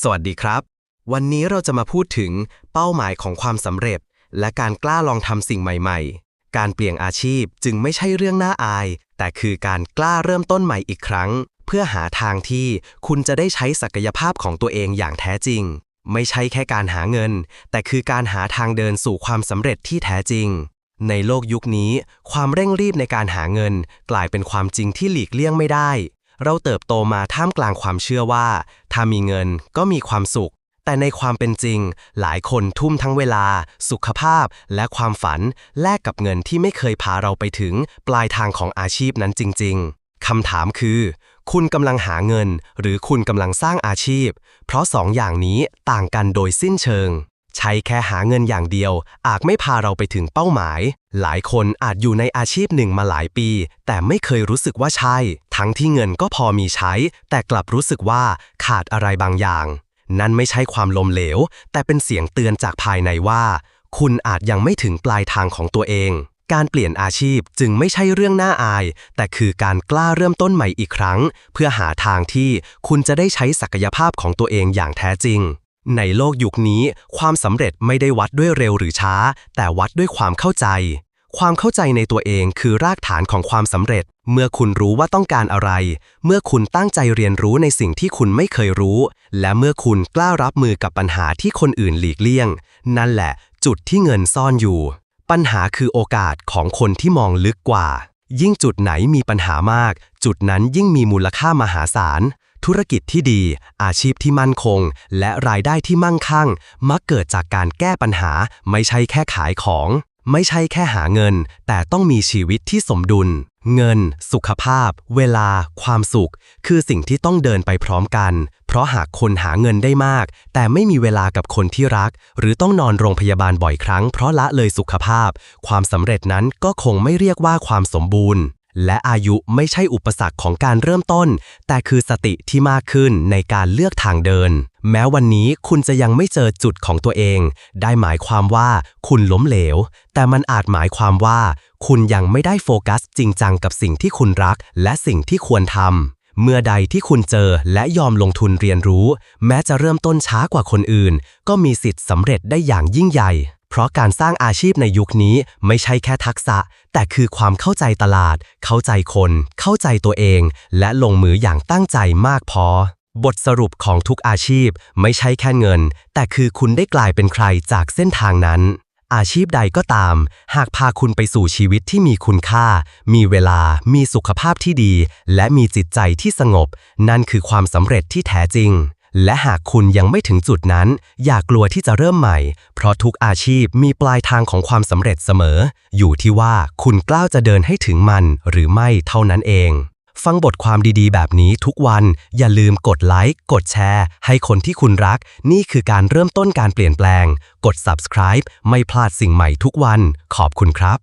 สวัสดีครับ วันนี้เราจะมาพูดถึงเป้าหมายของความสำเร็จ และการกล้าลองทำสิ่งใหม่ ๆ การเปลี่ยนอาชีพจึงไม่ใช่เรื่องน่าอาย แต่คือการกล้าเริ่มต้นใหม่อีกครั้ง เพื่อหาทางที่คุณจะได้ใช้ศักยภาพของตัวเองอย่างแท้จริง ไม่ใช่แค่การหาเงิน แต่คือการหาทางเดินสู่ความสำเร็จที่แท้จริง ในโลกยุคนี้ ความเร่งรีบในการหาเงิน กลายเป็นความจริงที่หลีกเลี่ยงไม่ได้ เราเติบโตมาท่ามกลางความเชื่อว่า ถ้ามีเงินก็มีความสุข แต่ในความเป็นจริง หลายคนทุ่มทั้งเวลา สุขภาพ และความฝัน แลกกับเงินที่ไม่เคยพาเราไปถึงปลายทางของอาชีพนั้นจริง ๆคำถามคือ คุณกำลังหาเงิน หรือคุณกำลังสร้างอาชีพ เพราะสองอย่างนี้ต่างกันโดยสิ้นเชิงใช้แค่หาเงินอย่างเดียว อาจไม่พาเราไปถึงเป้าหมาย หลายคนอาจอยู่ในอาชีพหนึ่งมาหลายปี แต่ไม่เคยรู้สึกว่าใช่ ทั้งที่เงินก็พอมีใช้ แต่กลับรู้สึกว่าขาดอะไรบางอย่าง นั่นไม่ใช่ความลมเหลว แต่เป็นเสียงเตือนจากภายในว่า คุณอาจยังไม่ถึงปลายทางของตัวเอง การเปลี่ยนอาชีพจึงไม่ใช่เรื่องน่าอาย แต่คือการกล้าเริ่มต้นใหม่อีกครั้ง เพื่อหาทางที่คุณจะได้ใช้ศักยภาพของตัวเองอย่างแท้จริง ในโลกยุคนี้ ความสำเร็จไม่ได้วัดด้วยเร็วหรือช้า แต่วัดด้วยความเข้าใจ ความเข้าใจในตัวเองคือรากฐานของความสำเร็จ เมื่อคุณรู้ว่าต้องการอะไร เมื่อคุณตั้งใจเรียนรู้ในสิ่งที่คุณไม่เคยรู้ และเมื่อคุณกล้ารับมือกับปัญหาที่คนอื่นหลีกเลี่ยง นั่นแหละ จุดที่เงินซ่อนอยู่ ปัญหาคือโอกาสของคนที่มองลึกกว่า ยิ่งจุดไหนมีปัญหามาก จุดนั้นยิ่งมีมูลค่ามหาศาล ธุรกิจที่ดี อาชีพที่มั่นคง และรายได้ที่มั่งคั่ง มักเกิดจากการแก้ปัญหาไม่ใช่แค่ขายของ ไม่ใช่แค่หาเงิน แต่ต้องมีชีวิตที่สมดุล เงิน สุขภาพ เวลา ความสุข คือสิ่งที่ต้องเดินไปพร้อมกัน เพราะหากคนหาเงินได้มาก แต่ไม่มีเวลากับคนที่รัก หรือต้องนอนโรงพยาบาลบ่อยครั้งเพราะละเลยสุขภาพ ความสำเร็จนั้นก็คงไม่เรียกว่าความสมบูรณ์ และอายุไม่ใช่อุปสรรคของการเริ่มต้น แต่คือสติที่มากขึ้นในการเลือกทางเดิน แม้วันนี้คุณจะยังไม่เจอจุดของตัวเอง ได้หมายความว่าคุณล้มเหลว แต่มันอาจหมายความว่า คุณยังไม่ได้โฟกัสจริงจังกับสิ่งที่คุณรัก และสิ่งที่ควรทำเมื่อใดที่คุณเจอและยอมลงทุนเรียนรู้ แม้จะเริ่มต้นช้ากว่าคนอื่น ก็มีสิทธิ์สำเร็จได้อย่างยิ่งใหญ่ เพราะการสร้างอาชีพในยุคนี้ไม่ใช่แค่ทักษะ แต่คือความเข้าใจตลาด เข้าใจคน เข้าใจตัวเอง และลงมืออย่างตั้งใจมากพอ บทสรุปของทุกอาชีพไม่ใช่แค่เงิน แต่คือคุณได้กลายเป็นใครจากเส้นทางนั้น อาชีพใดก็ตาม หากพาคุณไปสู่ชีวิตที่มีคุณค่า มีเวลา มีสุขภาพที่ดี และมีจิตใจที่สงบ นั่นคือความสำเร็จที่แท้จริง และหากคุณยังไม่ถึงจุดนั้น อย่ากลัวที่จะเริ่มใหม่ เพราะทุกอาชีพมีปลายทางของความสำเร็จเสมอ อยู่ที่ว่าคุณกล้าจะเดินให้ถึงมันหรือไม่เท่านั้นเอง ฟังบทความดีๆ แบบนี้ทุกวัน อย่าลืมกดไลค์กดแชร์ ให้คนที่คุณรัก นี่คือการเริ่มต้นการเปลี่ยนแปลง กด subscribe ไม่พลาดสิ่งใหม่ทุกวัน ขอบคุณครับ